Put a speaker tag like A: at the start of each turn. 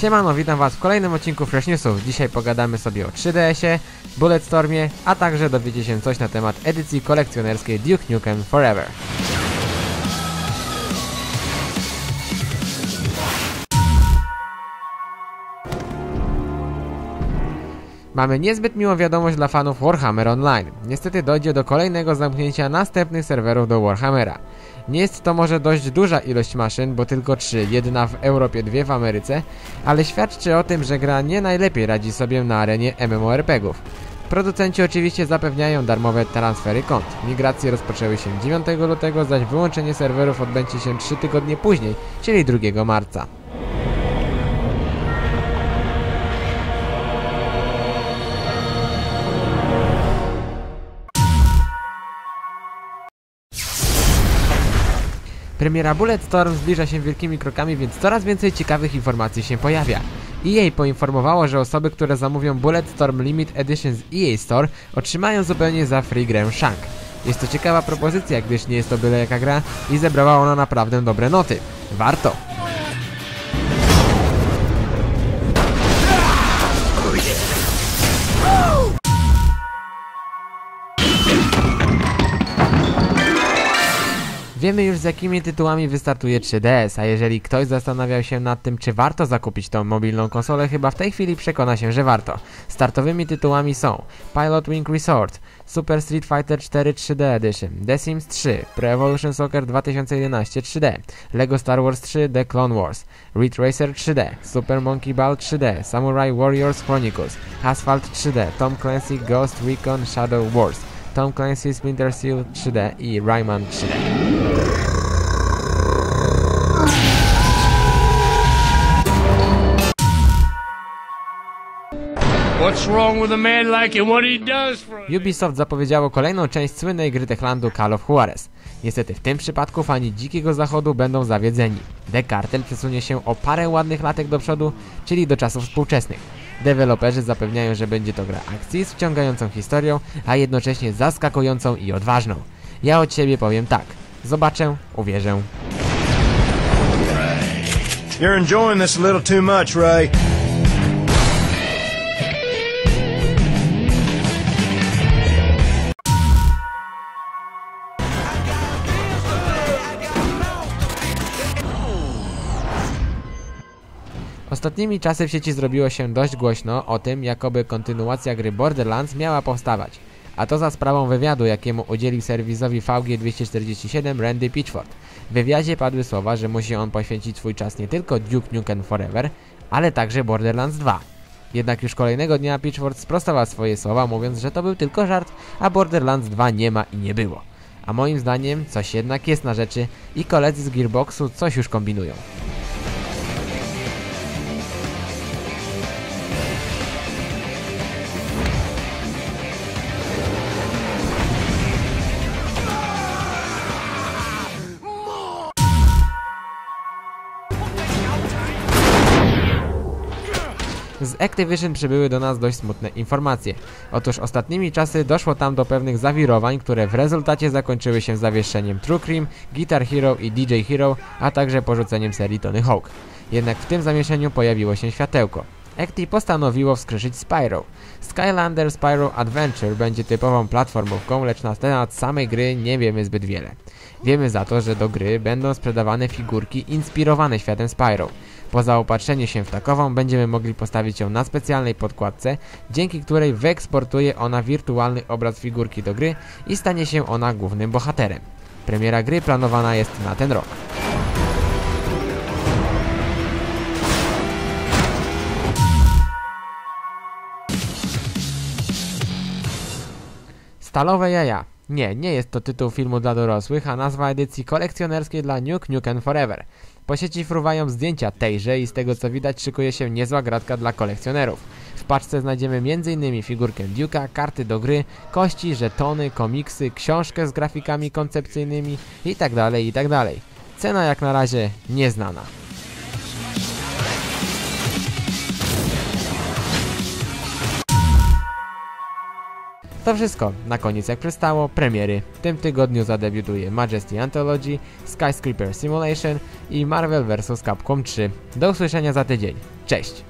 A: Siemano, witam was w kolejnym odcinku Fresh Newsów. Dzisiaj pogadamy sobie o 3DS-ie, Bulletstormie, a także dowiecie się coś na temat edycji kolekcjonerskiej Duke Nukem Forever. Mamy niezbyt miłą wiadomość dla fanów Warhammer Online. Niestety dojdzie do kolejnego zamknięcia następnych serwerów do Warhammera. Nie jest to może dość duża ilość maszyn, bo tylko 3, jedna w Europie, dwie w Ameryce, ale świadczy o tym, że gra nie najlepiej radzi sobie na arenie MMORPGów. Producenci oczywiście zapewniają darmowe transfery kont. Migracje rozpoczęły się 9 lutego, zaś wyłączenie serwerów odbędzie się 3 tygodnie później, czyli 2 marca. Premiera Bulletstorm zbliża się wielkimi krokami, więc coraz więcej ciekawych informacji się pojawia. EA poinformowało, że osoby, które zamówią Bulletstorm Limit Edition z EA Store otrzymają zupełnie za free grę Shank. Jest to ciekawa propozycja, gdyż nie jest to byle jaka gra i zebrała ona naprawdę dobre noty. Warto! Wiemy już z jakimi tytułami wystartuje 3DS, a jeżeli ktoś zastanawiał się nad tym, czy warto zakupić tą mobilną konsolę, chyba w tej chwili przekona się, że warto. Startowymi tytułami są Pilot Wing Resort, Super Street Fighter 4 3D Edition, The Sims 3, Pro Evolution Soccer 2011 3D, Lego Star Wars 3 The Clone Wars, Ridge Racer 3D, Super Monkey Ball 3D, Samurai Warriors Chronicles, Asphalt 3D, Tom Clancy Ghost Recon Shadow Wars, Tom Clancy Splinter Cell 3D i Rayman 3D. Ubisoft zapowiedziało kolejną część słynnej gry Techlandu Call of Juarez. Niestety w tym przypadku fani Dzikiego Zachodu będą zawiedzeni. The Cartel przesunie się o parę ładnych latek do przodu, czyli do czasów współczesnych. Deweloperzy zapewniają, że będzie to gra akcji z wciągającą historią, a jednocześnie zaskakującą i odważną. Ja od siebie powiem tak. Zobaczę, uwierzę.
B: You're enjoying this a little too much, Ray.
A: Ostatnimi czasy w sieci zrobiło się dość głośno o tym, jakoby kontynuacja gry Borderlands miała powstawać. A to za sprawą wywiadu, jakiemu udzielił serwisowi VG247 Randy Pitchford. W wywiadzie padły słowa, że musi on poświęcić swój czas nie tylko Duke Nukem Forever, ale także Borderlands 2. Jednak już kolejnego dnia Pitchford sprostował swoje słowa, mówiąc, że to był tylko żart, a Borderlands 2 nie ma i nie było. A moim zdaniem coś jednak jest na rzeczy i koledzy z Gearboxu coś już kombinują. Z Activision przybyły do nas dość smutne informacje. Otóż ostatnimi czasy doszło tam do pewnych zawirowań, które w rezultacie zakończyły się zawieszeniem True Cream, Guitar Hero i DJ Hero, a także porzuceniem serii Tony Hawk. Jednak w tym zamieszaniu pojawiło się światełko. Acti postanowiło wskrzeszyć Spyro. Skylander Spyro Adventure będzie typową platformówką, lecz na temat samej gry nie wiemy zbyt wiele. Wiemy za to, że do gry będą sprzedawane figurki inspirowane światem Spyro. Po zaopatrzeniu się w takową będziemy mogli postawić ją na specjalnej podkładce, dzięki której wyeksportuje ona wirtualny obraz figurki do gry i stanie się ona głównym bohaterem. Premiera gry planowana jest na ten rok. Stalowe jaja. Nie, nie jest to tytuł filmu dla dorosłych, a nazwa edycji kolekcjonerskiej dla Nuke Nukem Forever. Po sieci fruwają zdjęcia tejże i z tego co widać szykuje się niezła gratka dla kolekcjonerów. W paczce znajdziemy m.in. figurkę Duke'a, karty do gry, kości, żetony, komiksy, książkę z grafikami koncepcyjnymi itd. itd. Cena jak na razie nieznana. To wszystko. Na koniec jak przystało, premiery. W tym tygodniu zadebiutuje Majesty Anthology, Skyscraper Simulation i Marvel vs. Capcom 3. Do usłyszenia za tydzień. Cześć!